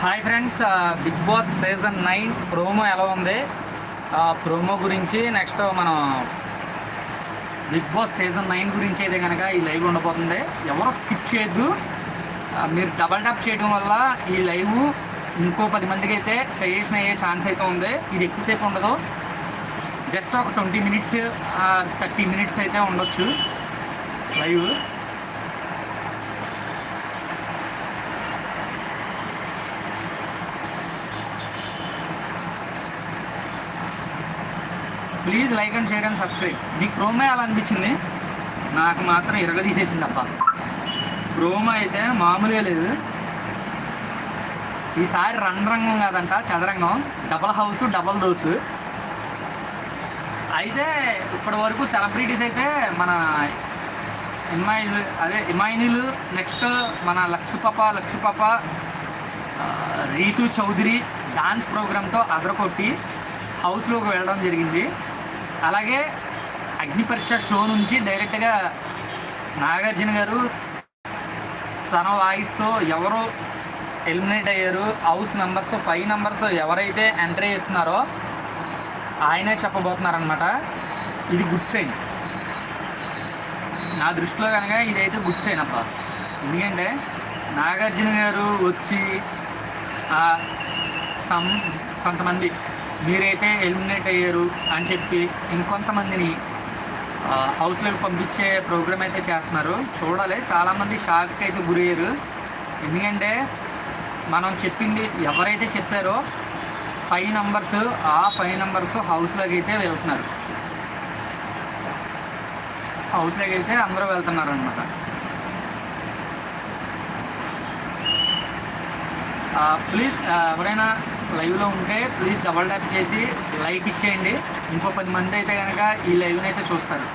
Hi friends big boss season nine promo ఎలా ఉంది? ఆ ప్రోమో గురించి నెక్స్ట్ మనం బిగ్ బాస్ సీజన్ నైన్ గురించి అయితే కనుక ఈ లైవ్ ఉండబోతుంది. ఎవరో స్కిప్ చేయొద్దు. మీరు డబల్ టాప్ చేయడం వల్ల ఈ లైవ్ ఇంకో పది మందికి అయితే సజెషన్ అయ్యే ఛాన్స్ అయితే ఉంది. ఇది ఎక్కువసేపు ఉండదు. జస్ట్ ఒక ట్వంటీ మినిట్స్ థర్టీ మినిట్స్ అయితే ఉండొచ్చు live. Please like and share and subscribe. మీకు ప్రోమో అలా అనిపించింది నాకు మాత్రం ఇరగదీసేసింది అప్ప ప్రోమో అయితే మామూలుగా లేదు. ఈసారి రంగం కాదంట చదరంగం డబల్ హౌస్ డబల్ డోసు అయితే ఇప్పటి వరకు సెలబ్రిటీస్ అయితే మన ఇమాయిలు అదే ఇమాయినీలు నెక్స్ట్ మన లక్సు పాప పాప రీతు చౌదరి డాన్స్ ప్రోగ్రామ్తో అదరకొట్టి హౌస్లోకి వెళ్ళడం జరిగింది. అలాగే అగ్నిపరీక్ష షో నుంచి డైరెక్ట్గా నాగార్జున గారు తన వాయిస్తో ఎవరు ఎలిమినేట్ అయ్యారు హౌస్ మెంబర్స్ ఫైవ్ మెంబర్స్ ఎవరైతే ఎంట్రీ చేస్తున్నారో ఆయనే చెప్పబోతున్నారనమాట ఇది గుడ్ సైన్. నా దృష్టిలో కనుక ఇదైతే గుడ్ సైన్ అబ్బా. ఎందుకంటే నాగార్జున గారు వచ్చి సమ్ కొంతమంది మీరైతే ఎలిమినేట్ అయ్యారు అని చెప్పి ఇంకొంతమందిని హౌస్లోకి పంపించే ప్రోగ్రామ్ అయితే చేస్తున్నారు. చూడాలి. చాలామంది షాక్ అయితే గురయ్యారు. ఎందుకంటే మనం చెప్పింది ఎవరైతే చెప్పారో ఫైవ్ నంబర్స్ ఆ ఫైవ్ నంబర్స్ హౌస్లోకి అయితే వెళ్తున్నారు. హౌస్లోకి అయితే అందరూ వెళ్తున్నారు అనమాట ప్లీజ్ ఎవరైనా లైవ్లో ఉంటే ప్లీజ్ డబల్ ట్యాప్ చేసి లైక్ ఇచ్చేయండి. ఇంకో పది మంది అయితే కనుక ఈ లైవ్ని అయితే చూస్తారు.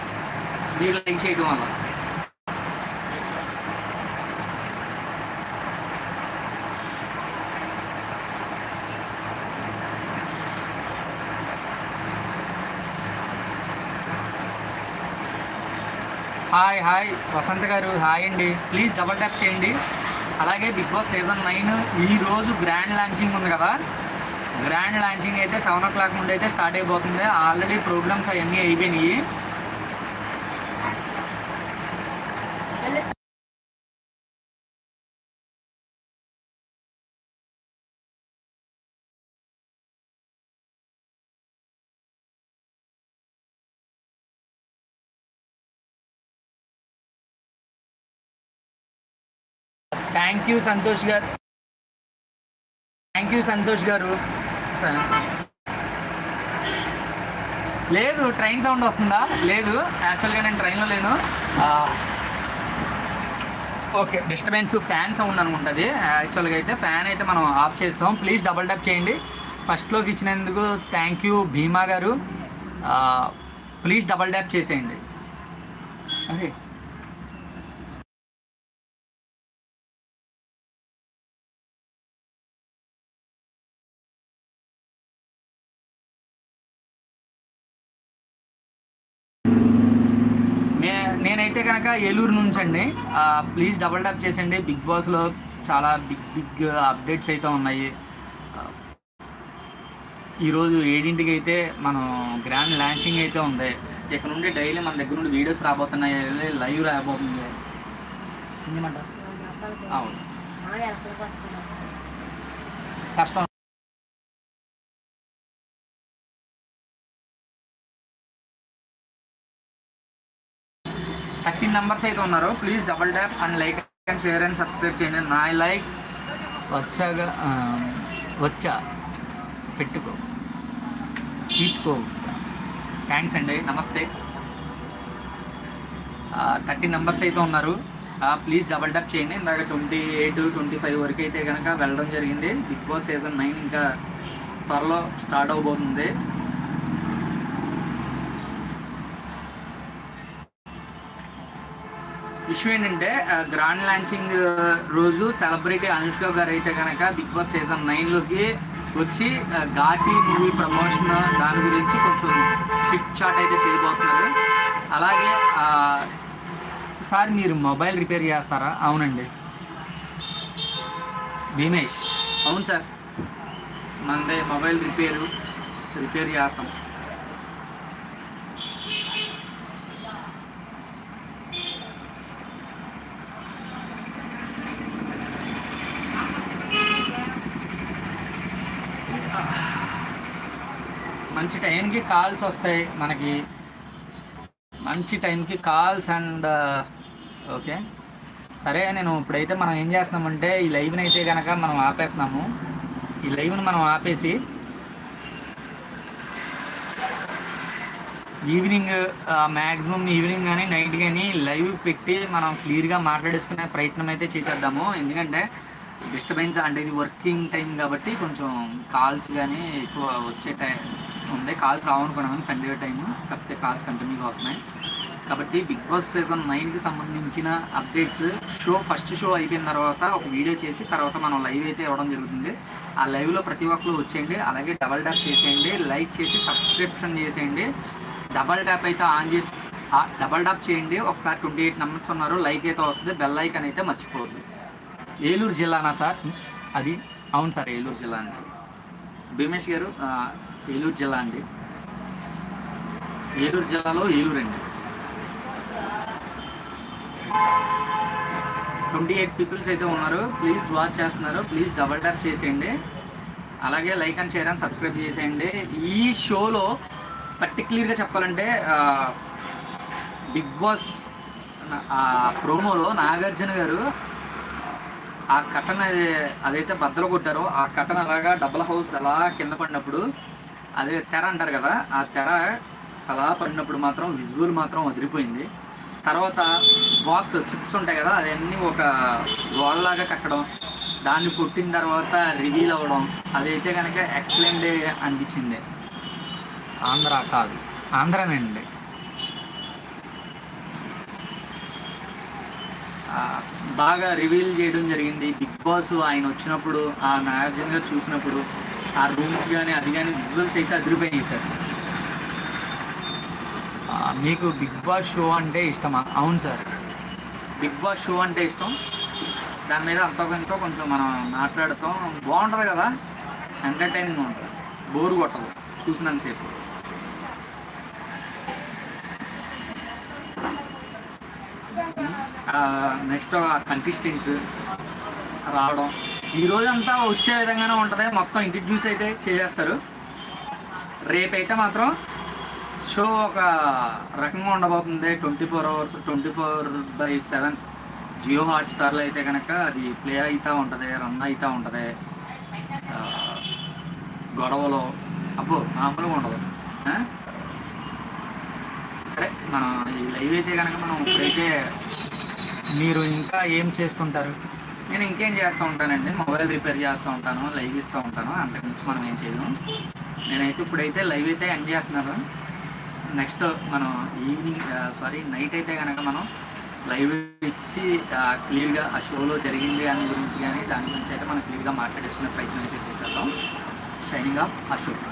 మీరు లైక్ చేయడం వల్ల. హాయ్ హాయ్ వసంత్ గారు హాయ్ అండి. ప్లీజ్ డబల్ ట్యాప్ చేయండి. అలాగే బిగ్ బాస్ సీజన్ నైన్ ఈ రోజు గ్రాండ్ లాంచింగ్ ఉంది కదా. గ్రాండ్ లాంచింగ్ అయితే సెవెన్ ఓ క్లాక్ నుండి అయితే స్టార్ట్ అయిపోతుంది. ఆల్రెడీ ప్రోగ్రామ్స్ అవన్నీ అయిపోయినాయి. థ్యాంక్ యూ సంతోష్ గారు. థ్యాంక్ యూ సంతోష్ గారు. లేదు ట్రైన్ సౌండ్ వస్తుందా? లేదు యాక్చువల్గా నేను ట్రైన్లో లేను. ఓకే డిస్టర్బెన్స్ ఫ్యాన్ సౌండ్ అనుకుంటుంది. యాక్చువల్గా అయితే ఫ్యాన్ అయితే మనం ఆఫ్ చేస్తాం. ప్లీజ్ డబల్ ట్యాప్ చేయండి. ఫస్ట్లోకి ఇచ్చినందుకు thank you Bhima garu. Please double tap చేసేయండి. అరే నేనైతే కనుక ఏలూరు నుంచి అండి ప్లీజ్ డబల్ ట్యాప్ చేసండి బిగ్ బాస్లో చాలా బిగ్ బిగ్ అప్డేట్స్ అయితే ఉన్నాయి. ఈరోజు ఏడింటికి అయితే మనం గ్రాండ్ లాంచింగ్ అయితే ఉంది. ఇక్కడ నుండి డైలీ మన దగ్గర నుండి వీడియోస్ రాబోతున్నాయి. లైవ్ రాబోతుంది? అవును. కష్టం. థర్టీన్ నెంబర్స్ అయితే ఉన్నారు. Please double tap and like and share and subscribe చేయండి. నా లైక్ వచ్చాగా వచ్చా. పెట్టుకో. తీసుకో. థ్యాంక్స్ అండి. నమస్తే. థర్టీ నెంబర్స్ అయితే ఉన్నారు. ప్లీజ్ డబల్ ట్యాప్ చేయండి. ఇందాక ట్వంటీ ఎయిట్ ట్వంటీ ఫైవ్ వరకు అయితే కనుక వెళ్ళడం జరిగింది. బిగ్ బాస్ సీజన్ నైన్ ఇంకా త్వరలో స్టార్ట్ అవబోతుంది. విషయం ఏంటంటే గ్రాండ్ లాంచింగ్ రోజు సెలబ్రిటీ అనుష్క గారు అయితే కనుక బిగ్ బాస్ సీజన్ నైన్లోకి వచ్చి ఘాటి మూవీ ప్రమోషన్ దాని గురించి కొంచెం షిఫ్ట్ షాట్ అయితే చేయబోతున్నారు. అలాగే సార్ మీరు మొబైల్ రిపేర్ చేస్తారా? అవునండి. భీమేష్. అవును సార్. మనదే మొబైల్ రిపేరు రిపేర్ చేస్తాం మంచి టైంకి కాల్స్ వస్తాయి మనకి. మంచి టైంకి కాల్స్ అండ్ ఓకే. సరే నేను ఇప్పుడైతే మనం ఏం చేస్తున్నామంటే ఈ లైవ్ని అయితే కనుక మనం ఆపేస్తున్నాము. ఈ లైవ్ని మనం ఆపేసి ఈవినింగ్ మ్యాక్సిమం ఈవినింగ్ కానీ నైట్ కానీ లైవ్ పెట్టి మనం క్లియర్గా మాట్లాడేసుకునే ప్రయత్నం అయితే చేసేద్దాము. ఎందుకంటే డిస్టర్బెన్స్ అంటే ఇది వర్కింగ్ టైం కాబట్టి కొంచెం కాల్స్ కానీ ఎక్కువ వచ్చే టైం ఉంది కాల్స్ రావనుకున్నాము సండే టైం కాకపోతే కాల్స్ కంటిన్యూగా వస్తున్నాయి. కాబట్టి బిగ్ బాస్ సీజన్ నైన్కి సంబంధించిన అప్డేట్స్ షో ఫస్ట్ షో అయిపోయిన తర్వాత ఒక వీడియో చేసి తర్వాత మనం లైవ్ అయితే ఇవ్వడం జరుగుతుంది. ఆ లైవ్లో ప్రతి ఒక్కరు వచ్చేయండి. అలాగే డబల్ ట్యాప్ చేసేయండి. లైక్ చేసి సబ్స్క్రిప్షన్ చేసేయండి. డబల్ ట్యాప్ అయితే ఆన్ చేసి డబల్ ట్యాప్ చేయండి. ఒకసారి ట్వంటీ ఎయిట్ నెంబర్స్ ఉన్నారు. లైక్ అయితే వస్తుంది. బెల్ ఐకన్ అయితే మర్చిపోవద్దు. ఏలూరు జిల్లానా సార్? అది? అవును సార్ ఏలూరు జిల్లా అండి. భీమేష్ గారు ఏలూరు జిల్లా అండి. ఏలూరు జిల్లాలో ఏలూరు అండి. ట్వంటీ ఎయిట్ పీపుల్స్ అయితే ఉన్నారు. ప్లీజ్ వాచ్ చేస్తున్నారు. ప్లీజ్ డబల్ ట్యాప్ చేసేయండి. అలాగే like and share and subscribe చేసేయండి. ఈ షోలో పర్టిక్యులర్గా చెప్పాలంటే బిగ్ బాస్ ప్రోమోలో నాగార్జున గారు ఆ కట్టన అది- అదైతే బద్దలు కొట్టారో ఆ కట్టన అలాగా డబుల్ హౌస్ అలా కింద పడినప్పుడు అదే తెర అంటారు కదా ఆ తెర అలా పడినప్పుడు మాత్రం విజువల్ మాత్రం వదిలిపోయింది తర్వాత బాక్స్ చిప్స్ ఉంటాయి కదా అవన్నీ ఒక గోడలాగా కట్టడం దాన్ని కొట్టిన తర్వాత రివీల్ అవ్వడం అదైతే కనుక ఎక్సలెంట్ అనిపించింది. ఆంధ్ర కాదు ఆంధ్రనండి. బాగా రివీల్ చేయడం జరిగింది. బిగ్ బాస్ ఆయన వచ్చినప్పుడు ఆ నాగార్జున గారు చూసినప్పుడు ఆ రూమ్స్ కానీ అది కానీ విజువల్స్ అయితే అదిరిపోయాయి సార్. మీకు బిగ్ బాస్ షో అంటే ఇష్టమా? అవును సార్. బిగ్ బాస్ షో అంటే ఇష్టం. దాని మీద అంతో కొంత కొంచెం మనం మాట్లాడుతాం. బాగుంటుంది కదా? ఎంటర్టైనింగ్ ఉంటుంది. బోరు కొట్టదు. చూసినంతసేపు నెక్స్ట్ కంటెస్టెంట్స్ రావడం. ఈ రోజంతా వచ్చే విధంగానే ఉంటుంది. మొత్తం ఇంట్రడ్యూస్ అయితే చేసేస్తారు. రేపైతే మాత్రం షో ఒక రకంగా ఉండబోతుంది. Twenty four hours twenty four by seven. Jio hot స్టార్లో అయితే కనుక అది ప్లే అవుతూ ఉంటుంది రన్ అవుతూ ఉంటుంది. గొడవలు అబ్బో మామూలుగా ఉండదు. సరే మనం ఈ లైవ్ అయితే కనుక మనం ఇప్పుడైతే మీరు ఇంకా ఏం చేస్తుంటారు? నేను ఇంకేం చేస్తూ ఉంటానండి? మొబైల్ రిపేర్ చేస్తూ ఉంటాను లైవ్ ఇస్తూ ఉంటాను. అంతకుమించి మనం ఏం చేయలేం. నేనైతే ఇప్పుడైతే లైవ్ అయితే ఎండ్ చేస్తున్నాను నెక్స్ట్ మనం ఈవినింగ్ సారీ నైట్ అయితే కనుక మనం లైవ్ ఇచ్చి క్లియర్గా ఆ షోలో జరిగింది దాని గురించి కానీ దాని గురించి అయితే మనం క్లియర్గా మాట్లాడేసుకునే ప్రయత్నం అయితే చేసేద్దాం. Shining of Ashok